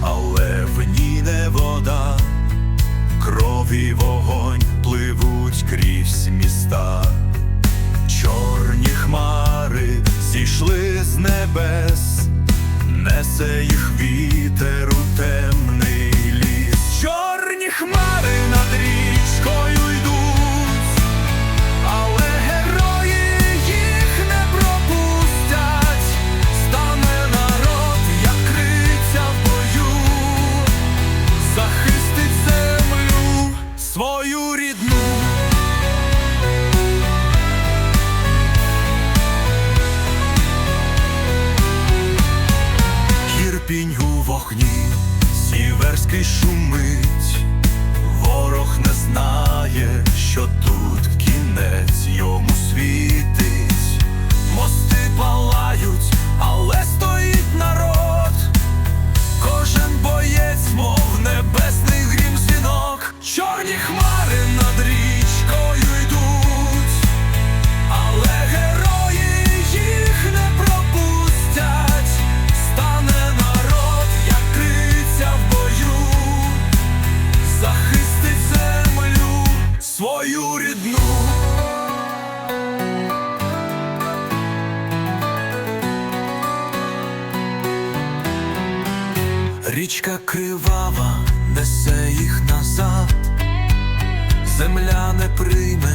але в ній не вода, крові вода. рідну. Гірпінь у вогні, сіверський шумить, ворог не знає. землю рідну. Річка кривава несе їх назад, земля не прийме.